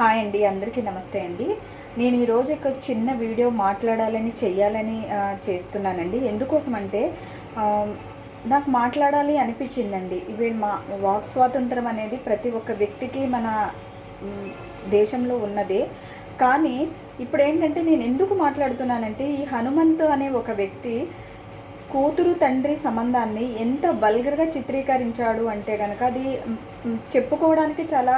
Hi అండి అందరికీ నమస్తే అండి. నేను ఈరోజు ఒక చిన్న వీడియో మాట్లాడాలని చెయ్యాలని చేస్తున్నానండి. ఎందుకోసం అంటే నాకు మాట్లాడాలి అనిపించిందండి. ఇవి మా వాక్ స్వాతంత్రం అనేది ప్రతి ఒక్క వ్యక్తికి మన దేశంలో ఉన్నదే. కానీ ఇప్పుడు ఏంటంటే నేను ఎందుకు మాట్లాడుతున్నానంటే ఈ హనుమంతు అనే ఒక వ్యక్తి కూతురు తండ్రి సంబంధాన్ని ఎంత బల్గర్గా చిత్రీకరించాడు అంటే కనుక అది చెప్పుకోవడానికి చాలా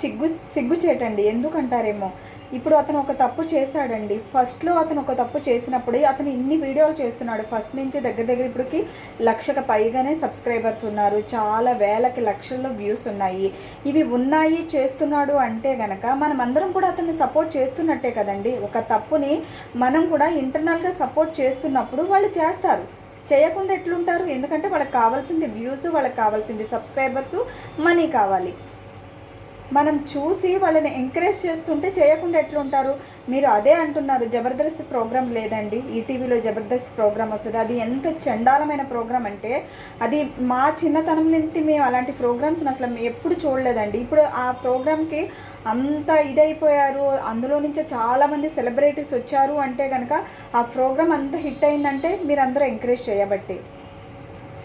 సిగ్గు సిగ్గుచేటండి. ఎందుకంటారేమో? ఇప్పుడు అతను ఒక తప్పు చేశాడండి. ఫస్ట్లో అతను ఒక తప్పు చేసినప్పుడు అతను ఇన్ని వీడియోలు చేస్తున్నాడు. ఫస్ట్ నుంచి దగ్గర దగ్గర ఇప్పటికి లక్షకు పైగానే సబ్స్క్రైబర్స్ ఉన్నారు. చాలా వేలకి లక్షల్లో వ్యూస్ ఉన్నాయి. ఇవి ఉన్నాయి చేస్తున్నాడు అంటే గనక మనం అందరం కూడా అతన్ని సపోర్ట్ చేస్తున్నట్టే కదండి. ఒక తప్పుని మనం కూడా ఇంటర్నల్గా సపోర్ట్ చేస్తున్నప్పుడు వాళ్ళు చేస్తారు. చేయకుండా ఎట్లుంటారు? ఎందుకంటే వాళ్ళకి కావాల్సింది వ్యూస్ వాళ్ళకి కావాల్సింది సబ్స్క్రైబర్స్ మనీ కావాలి. మనం చూసి వాళ్ళని ఎంకరేజ్ చేస్తుంటే చేయకుండా ఎట్లుంటారు? మీరు అదే అంటున్నారు జబర్దస్త్ ప్రోగ్రామ్ లేదండి. ఈటీవీలో జబర్దస్త్ ప్రోగ్రామ్ వస్తుంది. అది ఎంత చండాలమైన ప్రోగ్రామ్ అంటే అది మా చిన్నతనం నుండి మేము అలాంటి ప్రోగ్రామ్స్ని అసలు ఎప్పుడు చూడలేదండి. ఇప్పుడు ఆ ప్రోగ్రామ్కి అంత ఇదైపోయారు. అందులో నుంచి చాలామంది సెలబ్రిటీస్ వచ్చారు అంటే కనుక ఆ ప్రోగ్రామ్ అంత హిట్ అయిందంటే మీరు అందరూ ఎంకరేజ్ చేయబట్టి.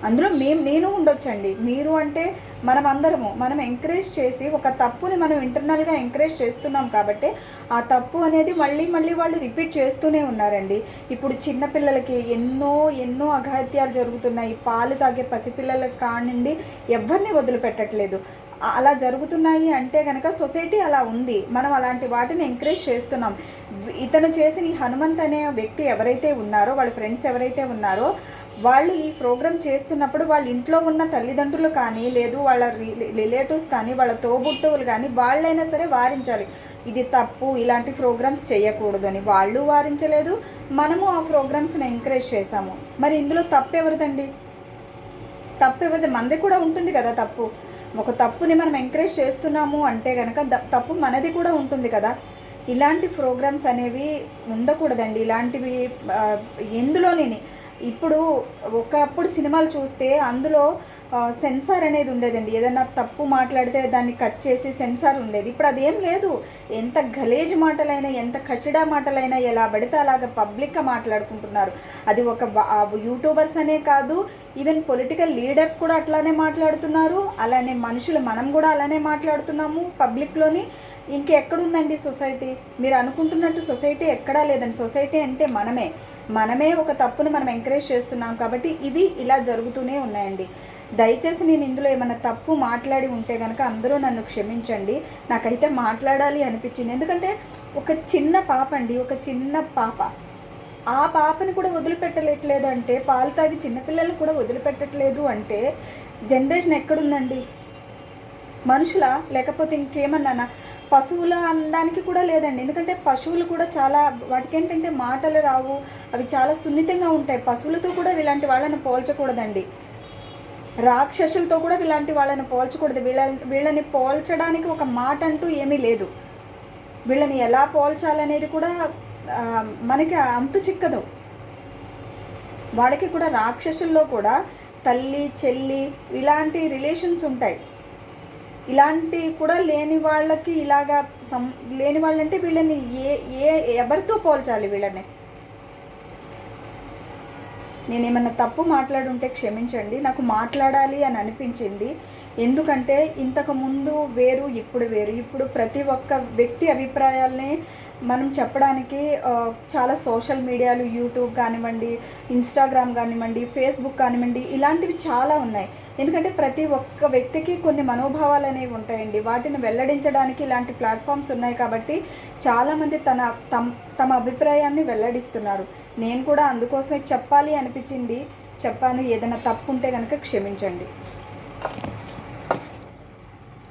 అందులో మేము నేను ఉండొచ్చండి. మీరు అంటే మనం అందరము మనం ఎంకరేజ్ చేసి ఒక తప్పుని మనం ఇంటర్నల్గా ఎంకరేజ్ చేస్తున్నాం కాబట్టి ఆ తప్పు అనేది మళ్ళీ మళ్ళీ వాళ్ళు రిపీట్ చేస్తూనే ఉన్నారండి. ఇప్పుడు చిన్నపిల్లలకి ఎన్నో ఎన్నో అఘాత్యాలు జరుగుతున్నాయి. పాలు తాగే పసిపిల్లలకి కానివ్వండి ఎవరిని వదిలిపెట్టట్లేదు. అలా జరుగుతున్నాయి అంటే కనుక సొసైటీ అలా ఉంది. మనం అలాంటి వాటిని ఎంకరేజ్ చేస్తున్నాం. ఇతను చేసిన ఈ హనుమంత్ అనే వ్యక్తి ఎవరైతే ఉన్నారో వాళ్ళ ఫ్రెండ్స్ ఎవరైతే ఉన్నారో వాళ్ళు ఈ ప్రోగ్రామ్ చేస్తున్నప్పుడు వాళ్ళ ఇంట్లో ఉన్న తల్లిదండ్రులు కానీ లేదు వాళ్ళ రిలేటివ్స్ కానీ వాళ్ళ తోబుట్టువులు కానీ వాళ్ళైనా సరే వారించాలి. ఇది తప్పు ఇలాంటి ప్రోగ్రామ్స్ చేయకూడదు అని వాళ్ళు వారించలేదు. మనము ఆ ప్రోగ్రామ్స్ని ఎంకరేజ్ చేశాము. మరి ఇందులో తప్పు ఎవరిదండి తప్పు ఎవరిది మనది కూడా ఉంటుంది కదా తప్పు. ఒక తప్పుని మనం ఎంకరేజ్ చేస్తున్నాము అంటే కనుక తప్పు మనది కూడా ఉంటుంది కదా. ఇలాంటి ప్రోగ్రామ్స్ అనేవి ఉండకూడదండి. ఇలాంటివి ఎందులోని ఇప్పుడు ఒకప్పుడు సినిమాలు చూస్తే అందులో సెన్సార్ అనేది ఉండేదండి. ఏదైనా తప్పు మాట్లాడితే దాన్ని కట్ చేసి సెన్సార్ ఉండేది. ఇప్పుడు అదేం లేదు. ఎంత గలేజ్ మాటలైనా ఎంత కచడా మాటలైనా ఎలా పడితే అలాగ పబ్లిక్గా మాట్లాడుకుంటున్నారు. అది ఒక యూట్యూబర్స్ అనే కాదు ఈవెన్ పొలిటికల్ లీడర్స్ కూడా అట్లానే మాట్లాడుతున్నారు. అలానే మనుషులు మనం కూడా అలానే మాట్లాడుతున్నాము పబ్లిక్లోని. ఇంకెక్కడుందండి సొసైటీ? మీరు అనుకుంటున్నట్టు సొసైటీ ఎక్కడా లేదండి. సొసైటీ అంటే మనమే. మనమే ఒక తప్పును మనం ఎంకరేజ్ చేస్తున్నాం కాబట్టి ఇవి ఇలా జరుగుతూనే ఉన్నాయండి. దయచేసి నేను ఇందులో ఏమైనా తప్పు మాట్లాడి ఉంటే కనుక అందరూ నన్ను క్షమించండి. నాకైతే మాట్లాడాలి అనిపించింది. ఎందుకంటే ఒక చిన్న పాప అండి ఒక చిన్న పాప. ఆ పాపని కూడా వదిలిపెట్టలేట్లేదు అంటే పాలు తాగి చిన్నపిల్లలు కూడా వదిలిపెట్టట్లేదు అంటే జనరేషన్ ఎక్కడుందండి? మనుషుల? లేకపోతే ఇంకేమన్నానా? పశువుల అనడానికి కూడా లేదండి. ఎందుకంటే పశువులు కూడా చాలా వాటికి ఏంటంటే మాటలు రావు. అవి చాలా సున్నితంగా ఉంటాయి. పశువులతో కూడా ఇలాంటి వాళ్ళని పోల్చకూడదండి. రాక్షసులతో కూడా ఇలాంటి వాళ్ళని పోల్చకూడదు. వీళ్ళ వీళ్ళని పోల్చడానికి ఒక మాట అంటూ ఏమీ లేదు. వీళ్ళని ఎలా పోల్చాలనేది కూడా మనకి అంతు చిక్కదు. వాడికి కూడా రాక్షసుల్లో కూడా తల్లి చెల్లి ఇలాంటి రిలేషన్స్ ఉంటాయి. ఇలాంటి కూడా లేని వాళ్ళకి ఇలాగా సం లేని వాళ్ళంటే వీళ్ళని ఏ ఏ ఎవరితో పోల్చాలి వీళ్ళని? నేనేమన్నా తప్పు మాట్లాడుంటే క్షమించండి నాకు మాట్లాడాలి అని అనిపించింది. ఎందుకంటే ఇంతకు ముందు వేరు ఇప్పుడు వేరు. ఇప్పుడు ప్రతి ఒక్క వ్యక్తి అభిప్రాయాల్ని మనం చెప్పడానికి చాలా సోషల్ మీడియాలు యూట్యూబ్ కానివ్వండి ఇన్స్టాగ్రామ్ కానివ్వండి ఫేస్బుక్ కానివ్వండి ఇలాంటివి చాలా ఉన్నాయి. ఎందుకంటే ప్రతి ఒక్క వ్యక్తికి కొన్ని మనోభావాలు అనేవి ఉంటాయండి. వాటిని వెల్లడించడానికి ఇలాంటి ప్లాట్ఫామ్స్ ఉన్నాయి కాబట్టి చాలామంది తన తమ తమ అభిప్రాయాన్ని వెల్లడిస్తున్నారు. నేను కూడా అందుకోసమే చెప్పాలి అనిపించింది. చెప్పాను ఏదైనా తప్పు ఉంటే కనుక క్షమించండి.